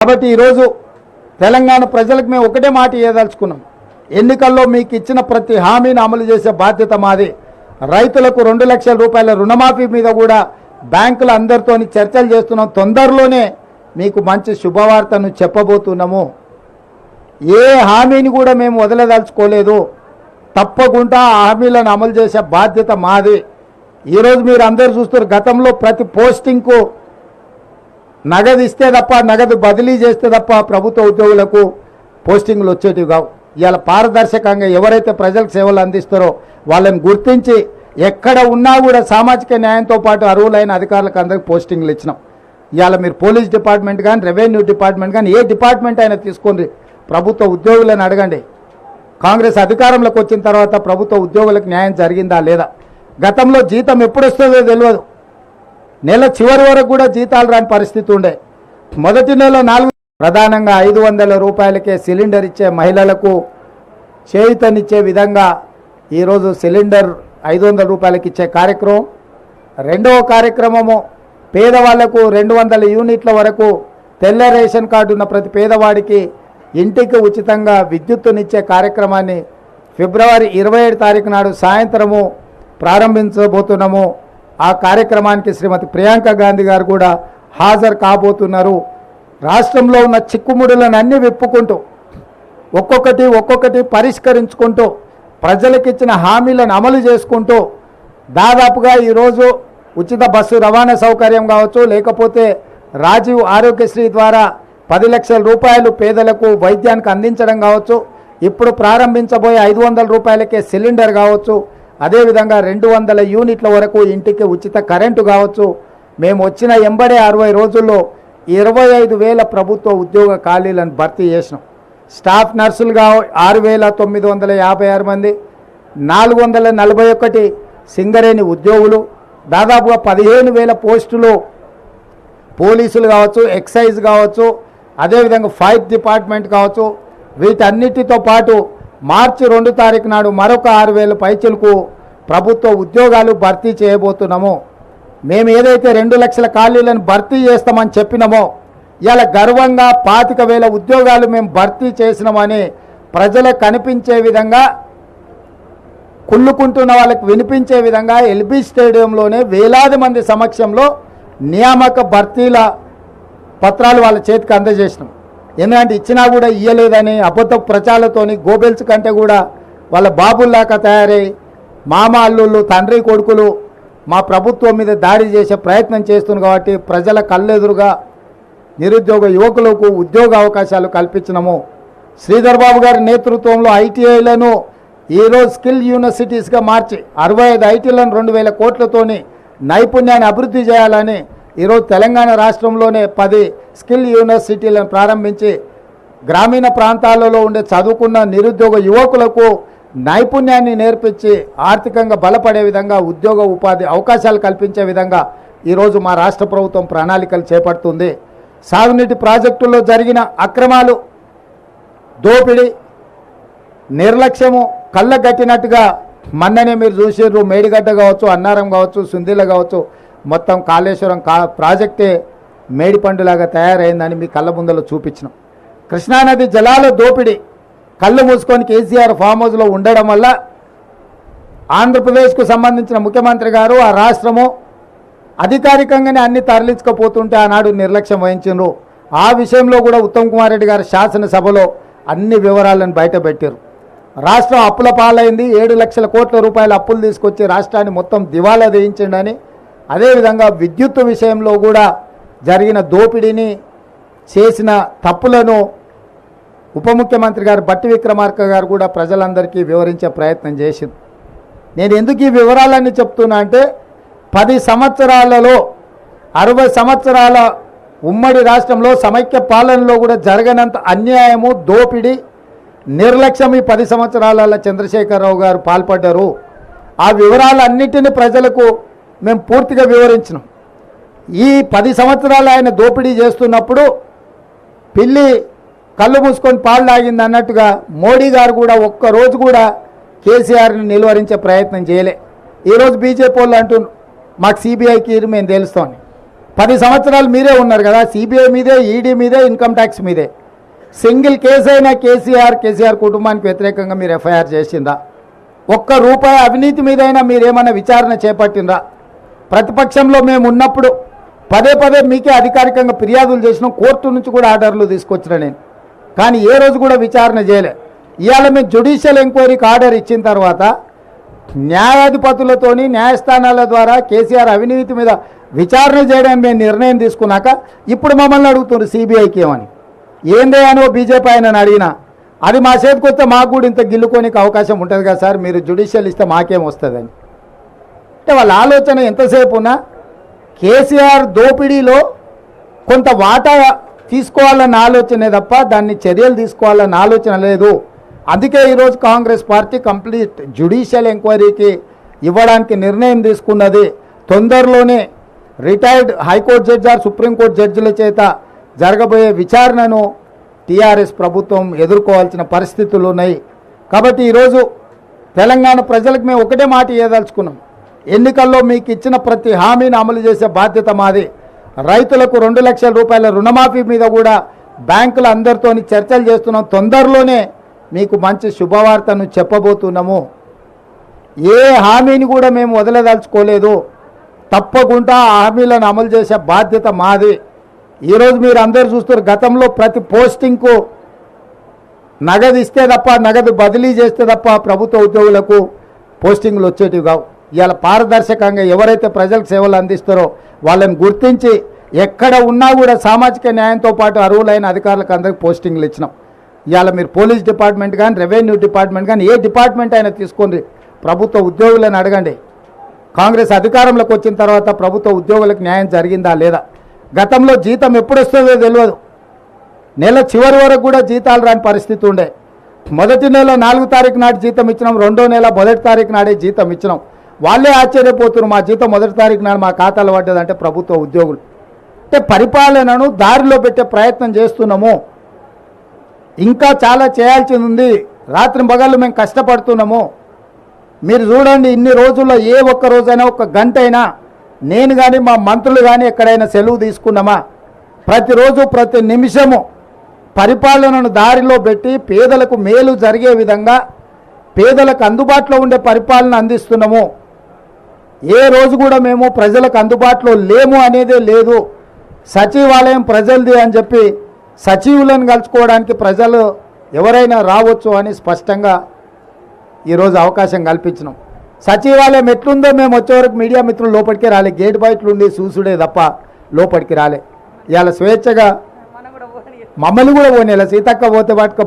కాబట్టి ఈరోజు తెలంగాణ ప్రజలకు మేము ఒకటే మాట ఇవ్వదలుచుకున్నాం ఎన్నికల్లో మీకు ఇచ్చిన ప్రతి హామీని అమలు చేసే బాధ్యత మాది. రైతులకు రెండు లక్షల రూపాయల రుణమాఫీ మీద కూడా బ్యాంకులు అందరితో చర్చలు చేస్తున్నాం. తొందరలోనే మీకు మంచి శుభవార్తను చెప్పబోతున్నాము. ఏ హామీని కూడా మేము వదలదలుచుకోలేదు. తప్పకుండా ఆ హామీలను అమలు చేసే బాధ్యత మాది. ఈరోజు మీరు అందరు చూస్తారు గతంలో ప్రతి పోస్టింగ్కు నగదు ఇస్తే తప్ప నగదు బదిలీ చేస్తే తప్ప ప్రభుత్వ ఉద్యోగులకు పోస్టింగ్లు వచ్చేటివి కావు. ఇవాళ పారదర్శకంగా ఎవరైతే ప్రజలకు సేవలు అందిస్తారో వాళ్ళని గుర్తించి ఎక్కడ ఉన్నా కూడా సామాజిక న్యాయంతో పాటు అర్హులైన అధికారులకు అందరికి పోస్టింగ్లు ఇచ్చినాం. ఇవాళ మీరు పోలీస్ డిపార్ట్మెంట్ కానీ రెవెన్యూ డిపార్ట్మెంట్ కానీ ఏ డిపార్ట్మెంట్ అయినా తీసుకోండి. ప్రభుత్వ ఉద్యోగులను అడగండి. కాంగ్రెస్ అధికారంలోకి వచ్చిన తర్వాత ప్రభుత్వ ఉద్యోగులకు న్యాయం జరిగిందా లేదా? గతంలో జీతం ఎప్పుడు వస్తుందో తెలియదు. నెల చివరి వరకు కూడా జీతాలు రాని పరిస్థితి ఉండే. మొదటి నెల నాలుగు ప్రధానంగా ఐదు వందల రూపాయలకే సిలిండర్ ఇచ్చే మహిళలకు చేయుతనిచ్చే విధంగా ఈరోజు సిలిండర్ ఐదు వందల రూపాయలకి ఇచ్చే కార్యక్రమం. రెండవ కార్యక్రమము పేదవాళ్ళకు రెండు వందల యూనిట్ల వరకు తెల్ల రేషన్ కార్డు ఉన్న ప్రతి పేదవాడికి ఇంటికి ఉచితంగా విద్యుత్తునిచ్చే కార్యక్రమాన్ని ఫిబ్రవరి ఇరవై ఏడు తారీఖు నాడు సాయంత్రము ప్రారంభించబోతున్నాము. ఆ కార్యక్రమానికి శ్రీమతి ప్రియాంక గాంధీ గారు కూడా హాజరు కాబోతున్నారు. రాష్ట్రంలో ఉన్న చిక్కుముడులను అన్నీ విప్పుకుంటూ ఒక్కొక్కటి ఒక్కొక్కటి పరిష్కరించుకుంటూ ప్రజలకు ఇచ్చిన హామీలను అమలు చేసుకుంటూ దాదాపుగా ఈరోజు ఉచిత బస్సు రవాణా సౌకర్యం కావచ్చు లేకపోతే రాజీవ్ ఆరోగ్యశ్రీ ద్వారా పది లక్షల రూపాయలు పేదలకు వైద్యానికి అందించడం కావచ్చు ఇప్పుడు ప్రారంభించబోయే ఐదు వందల రూపాయలకే సిలిండర్ కావచ్చు అదేవిధంగా రెండు వందల యూనిట్ల వరకు ఇంటికి ఉచిత కరెంటు కావచ్చు. మేము వచ్చిన ఎంబడే అరవై రోజుల్లో ఇరవై ఐదు వేల ప్రభుత్వ ఉద్యోగ ఖాళీలను భర్తీ చేసినాం. స్టాఫ్ నర్సులుగా ఆరు వేల తొమ్మిది వందల యాభై ఆరు మంది నాలుగు వందల నలభై ఒకటి సింగరేణి ఉద్యోగులు దాదాపుగా పదిహేను వేల పోస్టులు పోలీసులు కావచ్చు ఎక్సైజ్ కావచ్చు అదేవిధంగా ఫైర్ డిపార్ట్మెంట్ కావచ్చు వీటన్నిటితో పాటు మార్చి రెండు తారీఖు నాడు మరొక ఆరు వేల పైచులకు ప్రభుత్వ ఉద్యోగాలు భర్తీ చేయబోతున్నాము. మేము ఏదైతే రెండు లక్షల ఖాళీలను భర్తీ చేస్తామని చెప్పినామో ఇలా గర్వంగా పాతిక వేల ఉద్యోగాలు మేము భర్తీ చేసినామని ప్రజలకు కనిపించే విధంగా కుళ్ళుకుంటున్న వాళ్ళకి వినిపించే విధంగా ఎల్బీ స్టేడియంలోనే వేలాది మంది సమక్షంలో నియామక భర్తీల పత్రాలు వాళ్ళ చేతికి అందజేసినాం. ఎందుకంటే ఇచ్చినా కూడా ఇయ్యలేదని అబద్ధ ప్రచారాలతోని గోబెల్స్ కంటే కూడా వాళ్ళ బాబుల్లాగా తయారై మామ అల్లుళ్ళు తండ్రి కొడుకులు మా ప్రభుత్వం మీద దాడి చేసే ప్రయత్నం చేస్తుంది కాబట్టి ప్రజల కళ్ళెదురుగా నిరుద్యోగ యువకులకు ఉద్యోగ అవకాశాలు కల్పించినము. శ్రీధర్ బాబు గారి నేతృత్వంలో ఐటీఐలను ఈరోజు స్కిల్ యూనివర్సిటీస్గా మార్చి అరవై ఐదు ఐటీలను రెండు వేల కోట్లతోని నైపుణ్యాన్ని అభివృద్ధి చేయాలని ఈరోజు తెలంగాణ రాష్ట్రంలోనే పది స్కిల్ యూనివర్సిటీలను ప్రారంభించి గ్రామీణ ప్రాంతాలలో ఉండే చదువుకున్న నిరుద్యోగ యువకులకు నైపుణ్యాన్ని నేర్పించి ఆర్థికంగా బలపడే విధంగా ఉద్యోగ ఉపాధి అవకాశాలు కల్పించే విధంగా ఈరోజు మా రాష్ట్ర ప్రభుత్వం ప్రణాళికలు చేపడుతుంది. సాగునీటి ప్రాజెక్టుల్లో జరిగిన అక్రమాలు దోపిడీ నిర్లక్ష్యము కళ్ళగట్టినట్టుగా మన్ననే మీరు చూసారు మేడిగడ్డ కావచ్చు అన్నారం కావచ్చు సుందీల కావచ్చు మొత్తం కాళేశ్వరం కా ప్రాజెక్టే మేడిపండులాగా తయారైందని మీ కళ్ళ ముందలో చూపించినాం. కృష్ణానది జలాల దోపిడీ కళ్ళు మూసుకొని కేసీఆర్ ఫామ్ హౌస్లో ఉండడం వల్ల ఆంధ్రప్రదేశ్కు సంబంధించిన ముఖ్యమంత్రి గారు ఆ రాష్ట్రము అధికారికంగానే అన్ని తరలించకపోతుంటే ఆనాడు నిర్లక్ష్యం వహించారు ఆ విషయంలో కూడా ఉత్తమ్ కుమార్ రెడ్డి గారు శాసనసభలో అన్ని వివరాలను బయటపెట్టారు రాష్ట్రం అప్పుల పాలైంది. ఏడు లక్షల కోట్ల రూపాయల అప్పులు తీసుకొచ్చి రాష్ట్రాన్ని మొత్తం దివాలా వేయించండి అదేవిధంగా విద్యుత్ విషయంలో కూడా జరిగిన దోపిడీని చేసిన తప్పులను ఉప ముఖ్యమంత్రి గారు బట్టి విక్రమార్క గారు కూడా ప్రజలందరికీ వివరించే ప్రయత్నం చేసింది. నేను ఎందుకు ఈ వివరాలన్నీ చెప్తున్నా అంటే పది సంవత్సరాలలో అరవై సంవత్సరాల ఉమ్మడి రాష్ట్రంలో సమైక్య పాలనలో కూడా జరగనంత అన్యాయము దోపిడీ నిర్లక్ష్యం ఈ పది సంవత్సరాలలో చంద్రశేఖరరావు గారు పాల్పడ్డారు. ఆ వివరాలన్నింటినీ ప్రజలకు మేము పూర్తిగా వివరించినాం. ఈ పది సంవత్సరాలు ఆయన దోపిడీ చేస్తున్నప్పుడు పిల్లి కళ్ళు మూసుకొని పాలు తాగింది అన్నట్టుగా మోడీ గారు కూడా ఒక్కరోజు కూడా కేసీఆర్ని నిలువరించే ప్రయత్నం చేయలే. ఈరోజు బీజేపీ వాళ్ళు అంటున్నారు మాకు సిబిఐకి మేము తెలుస్తామని. పది సంవత్సరాలు మీరే ఉన్నారు కదా సిబిఐ మీదే ఈడీ మీదే ఇన్కమ్ ట్యాక్స్ మీదే. సింగిల్ కేసు అయినా కేసీఆర్ కేసీఆర్ కుటుంబానికి వ్యతిరేకంగా మీరు ఎఫ్ఐఆర్ చేసిందా? ఒక్క రూపాయి అవినీతి మీదైనా మీరేమైనా విచారణ చేపట్టిందా? ప్రతిపక్షంలో మేము ఉన్నప్పుడు పదే పదే మీకే అధికారికంగా ఫిర్యాదులు చేసినాం. కోర్టు నుంచి కూడా ఆర్డర్లు తీసుకొచ్చిన నేను. కానీ ఏ రోజు కూడా విచారణ చేయలే. ఇవాళ మేము జ్యుడిషియల్ ఎంక్వైరీకి ఆర్డర్ ఇచ్చిన తర్వాత న్యాయాధిపతులతోని న్యాయస్థానాల ద్వారా కేసీఆర్ అవినీతి మీద విచారణ చేయడానికి మేము నిర్ణయం తీసుకున్నాక ఇప్పుడు మమ్మల్ని అడుగుతున్నారు సిబిఐకి ఏమని. ఏందే అని ఓ బీజేపీ ఆయన అడిగినా అది మా చేతికి వస్తే మాకు కూడా ఇంత గిల్లుకోనికి అవకాశం ఉంటుంది కదా సార్ మీరు జ్యుడిషియల్ ఇస్తే మాకేం వస్తుందని. అంటే వాళ్ళ ఆలోచన ఎంతసేపు ఉన్నా కేసీఆర్ దోపిడీలో కొంత వాటా తీసుకోవాలన్న ఆలోచనే తప్ప దాన్ని చర్యలు తీసుకోవాలన్న ఆలోచన లేదు. అందుకే ఈరోజు కాంగ్రెస్ పార్టీ కంప్లీట్ జ్యుడిషియల్ ఎంక్వైరీకి ఇవ్వడానికి నిర్ణయం తీసుకున్నది. తొందరలోనే retired high court judge or supreme court జడ్జిల చేత జరగబోయే విచారణను టీఆర్ఎస్ ప్రభుత్వం ఎదుర్కోవాల్సిన పరిస్థితులు ఉన్నాయి. కాబట్టి ఈరోజు తెలంగాణ ప్రజలకు మేము ఒకటే మాట ఇవ్వదలుచుకున్నాం ఎన్నికల్లో మీకు ఇచ్చిన ప్రతి హామీని అమలు చేసే బాధ్యత మాది. రైతులకు రెండు లక్షల రూపాయల రుణమాఫీ మీద కూడా బ్యాంకులు అందరితోని చర్చలు చేస్తున్నాం. తొందరలోనే మీకు మంచి శుభవార్తను చెప్పబోతున్నాము. ఏ హామీని కూడా మేము వదలదలుచుకోలేదు. తప్పకుండా ఆ హామీలను అమలు చేసే బాధ్యత మాది. ఈరోజు మీరు అందరు చూస్తారు గతంలో ప్రతి పోస్టింగ్కు నగదు ఇస్తే తప్ప నగదు బదిలీ చేస్తే తప్ప ప్రభుత్వ ఉద్యోగులకు పోస్టింగ్లు వచ్చేటివి కావు. ఇవాళ పారదర్శకంగా ఎవరైతే ప్రజలకు సేవలు అందిస్తారో వాళ్ళని గుర్తించి ఎక్కడ ఉన్నా కూడా సామాజిక న్యాయంతో పాటు అర్హులైన అధికారులకు అందరికి పోస్టింగ్లు ఇచ్చినాం. ఇవాళ మీరు పోలీస్ డిపార్ట్మెంట్ కానీ రెవెన్యూ డిపార్ట్మెంట్ కానీ ఏ డిపార్ట్మెంట్ అయినా తీసుకోండి. ప్రభుత్వ ఉద్యోగులను అడగండి. కాంగ్రెస్ అధికారంలోకి వచ్చిన తర్వాత ప్రభుత్వ ఉద్యోగులకు న్యాయం జరిగిందా లేదా? గతంలో జీతం ఎప్పుడు వస్తుందో తెలియదు నెల చివరి వరకు కూడా జీతాలు రాని పరిస్థితి ఉండే. మొదటి నెల నాలుగు తారీఖు నాటి జీతం ఇచ్చినాం రెండో నెల మొదటి తారీఖు నాడే జీతం ఇచ్చినాం. వాళ్ళే ఆశ్చర్యపోతున్నారు మా జీతం మొదటి తారీఖు మా ఖాతాలో పడ్డదంటే ప్రభుత్వ ఉద్యోగులు. అంటే పరిపాలనను దారిలో పెట్టే ప్రయత్నం చేస్తున్నాము. ఇంకా చాలా చేయాల్సింది ఉంది. రాత్రి పగళ్ళు మేము కష్టపడుతున్నాము. మీరు చూడండి ఇన్ని రోజుల్లో ఏ ఒక్క రోజైనా ఒక గంట అయినా నేను కానీ మా మంత్రులు కానీ ఎక్కడైనా సెలవు తీసుకున్నామా? ప్రతిరోజు ప్రతి నిమిషము పరిపాలనను దారిలో పెట్టి పేదలకు మేలు జరిగే విధంగా పేదలకు అందుబాటులో ఉండే పరిపాలన అందిస్తున్నాము. ఏ రోజు కూడా మేము ప్రజలకు అందుబాటులో లేము అనేదే లేదు. సచివాలయం ప్రజలది అని చెప్పి సచివులను కలుసుకోవడానికి ప్రజలు ఎవరైనా రావచ్చు అని స్పష్టంగా ఈరోజు అవకాశం కల్పించినాం. సచివాలయం ఎట్లుందో మేము వచ్చే వరకు మీడియా మిత్రులు లోపలికి రాలే. గేట్ బయటలు ఉండి చూసుడే తప్ప లోపలికి రాలే. ఇవాళ స్వేచ్ఛగా మమ్మల్ని కూడా పోనీ సీతక్క పోతే వాటికి